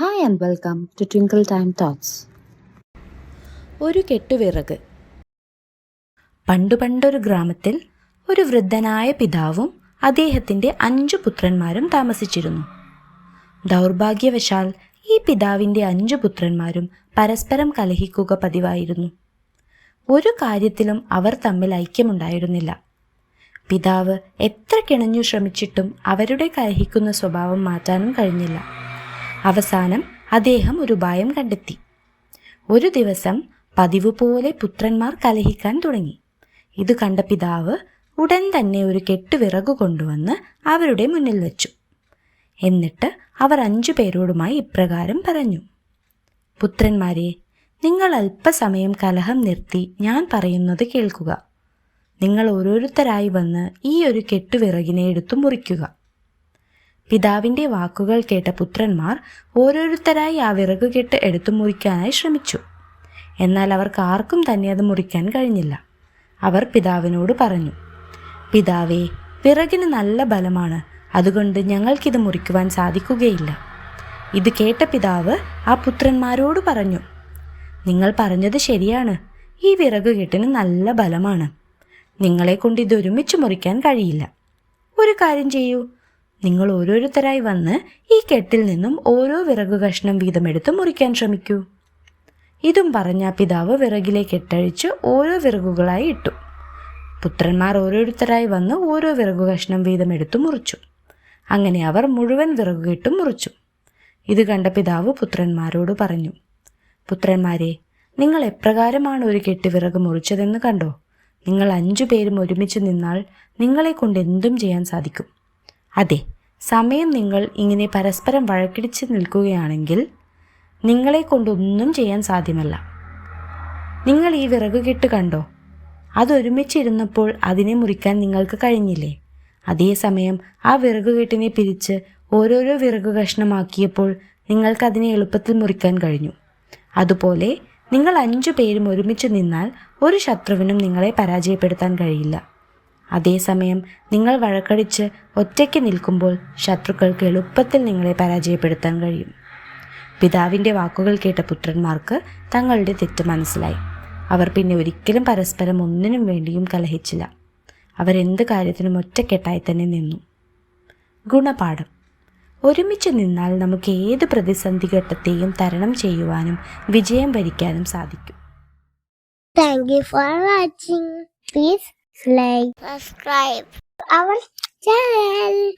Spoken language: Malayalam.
Hi and welcome to twinkle time thoughts ഒരു കെട്ടുവിറക്. പണ്ടു പണ്ടൊരു ഗ്രാമത്തിൽ ഒരു വൃദ്ധനായ പിതാവും അദ്ദേഹത്തിന്റെ അഞ്ചു പുത്രന്മാരും താമസിച്ചിരുന്നു. ദൗർഭാഗ്യവശാൽ ഈ പിതാവിന്റെ അഞ്ചു പുത്രന്മാരും പരസ്പരം കലഹിക്കുക പതിവായിരുന്നു. ഒരു കാര്യത്തിലും അവർ തമ്മിൽ ഐക്യമുണ്ടായിരുന്നില്ല. പിതാവ് എത്ര കിണഞ്ഞു ശ്രമിച്ചിട്ടും അവരുടെ കലഹിക്കുന്ന സ്വഭാവം മാറ്റാനും കഴിഞ്ഞില്ല. അവസാനം അദ്ദേഹം ഒരു ഉപായം കണ്ടെത്തി. ഒരു ദിവസം പതിവ് പോലെ പുത്രന്മാർ കലഹിക്കാൻ തുടങ്ങി. ഇത് കണ്ട പിതാവ് ഉടൻ തന്നെ ഒരു കെട്ട് വിറകു കൊണ്ടുവന്ന് അവരുടെ മുന്നിൽ വെച്ചു. എന്നിട്ട് അവർ അഞ്ചു പേരോടുമായി ഇപ്രകാരം പറഞ്ഞു. പുത്രന്മാരെ നിങ്ങൾ അല്പസമയം കലഹം നിർത്തി ഞാൻ പറയുന്നത് കേൾക്കുക. നിങ്ങൾ ഓരോരുത്തരായി വന്ന് ഈ ഒരു കെട്ടുവിറകിനെ എടുത്തു മുറിക്കുക. പിതാവിന്റെ വാക്കുകൾ കേട്ട പുത്രന്മാർ ഓരോരുത്തരായി ആ വിറക് കെട്ട് എടുത്തു മുറിക്കാനായി ശ്രമിച്ചു. എന്നാൽ അവർക്ക് ആർക്കും തന്നെ അത് മുറിക്കാൻ കഴിഞ്ഞില്ല. അവർ പിതാവിനോട് പറഞ്ഞു പിതാവേ വിറകിന് നല്ല ബലമാണ്. അതുകൊണ്ട് ഞങ്ങൾക്കിത് മുറിക്കുവാൻ സാധിക്കുകയില്ല. ഇത് കേട്ട പിതാവ് ആ പുത്രന്മാരോട് പറഞ്ഞു നിങ്ങൾ പറഞ്ഞത് ശരിയാണ്. ഈ വിറക് കെട്ടിന് നല്ല ബലമാണ്. നിങ്ങളെ കൊണ്ട് ഇത് ഒരുമിച്ച് മുറിക്കാൻ കഴിയില്ല. ഒരു കാര്യം ചെയ്യൂ. നിങ്ങൾ ഓരോരുത്തരായി വന്ന് ഈ കെട്ടിൽ നിന്നും ഓരോ വിറകു കഷ്ണം വീതമെടുത്ത് മുറിക്കാൻ ശ്രമിക്കൂ. ഇതും പറഞ്ഞ പിതാവ് വിറകിലേക്ക് ഇട്ടഴിച്ച് ഓരോ വിറകുകളായി ഇട്ടു. പുത്രന്മാർ ഓരോരുത്തരായി വന്ന് ഓരോ വിറകു കഷ്ണം വീതം എടുത്തു മുറിച്ചു. അങ്ങനെ അവർ മുഴുവൻ വിറകു കെട്ടും മുറിച്ചു. ഇത് കണ്ട പിതാവ് പുത്രന്മാരോട് പറഞ്ഞു പുത്രന്മാരെ നിങ്ങൾ എപ്രകാരമാണ് ഒരു കെട്ട് വിറക് മുറിച്ചതെന്ന് കണ്ടോ? നിങ്ങൾ അഞ്ചു പേരും ഒരുമിച്ച് നിന്നാൽ നിങ്ങളെ കൊണ്ട് എന്തും ചെയ്യാൻ സാധിക്കും. അതെ സമയം നിങ്ങൾ ഇങ്ങനെ പരസ്പരം വഴക്കിടിച്ച് നിൽക്കുകയാണെങ്കിൽ നിങ്ങളെ കൊണ്ടൊന്നും ചെയ്യാൻ സാധ്യമല്ല. നിങ്ങൾ ഈ വിറക് കെട്ട് കണ്ടോ അതൊരുമിച്ചിരുന്നപ്പോൾ അതിനെ മുറിക്കാൻ നിങ്ങൾക്ക് കഴിഞ്ഞില്ലേ? അതേസമയം ആ വിറക് കെട്ടിനെ പിരിച്ച് ഓരോരോ വിറക് കഷ്ണമാക്കിയപ്പോൾ നിങ്ങൾക്ക് അതിനെ എളുപ്പത്തിൽ മുറിക്കാൻ കഴിഞ്ഞു. അതുപോലെ നിങ്ങൾ അഞ്ചു പേരും ഒരുമിച്ച് നിന്നാൽ ഒരു ശത്രുവിനും നിങ്ങളെ പരാജയപ്പെടുത്താൻ കഴിയില്ല. അതേസമയം നിങ്ങൾ വഴക്കടിച്ച് ഒറ്റയ്ക്ക് നിൽക്കുമ്പോൾ ശത്രുക്കൾക്ക് എളുപ്പത്തിൽ നിങ്ങളെ പരാജയപ്പെടുത്താൻ കഴിയും. പിതാവിന്റെ വാക്കുകൾ കേട്ട പുത്രന്മാർക്ക് തങ്ങളുടെ തെറ്റ് മനസ്സിലായി. അവർ പിന്നെ ഒരിക്കലും പരസ്പരം ഒന്നിനും വേണ്ടിയും കലഹിച്ചില്ല. അവരെന്ത് കാര്യത്തിനും ഒറ്റക്കെട്ടായി തന്നെ നിന്നു. ഗുണപാഠം. ഒരുമിച്ച് നിന്നാൽ നമുക്ക് ഏത് പ്രതിസന്ധി ഘട്ടത്തെയും തരണം ചെയ്യുവാനും വിജയം വരിക്കാനും സാധിക്കും. Thank you for watching Please like, subscribe our channel.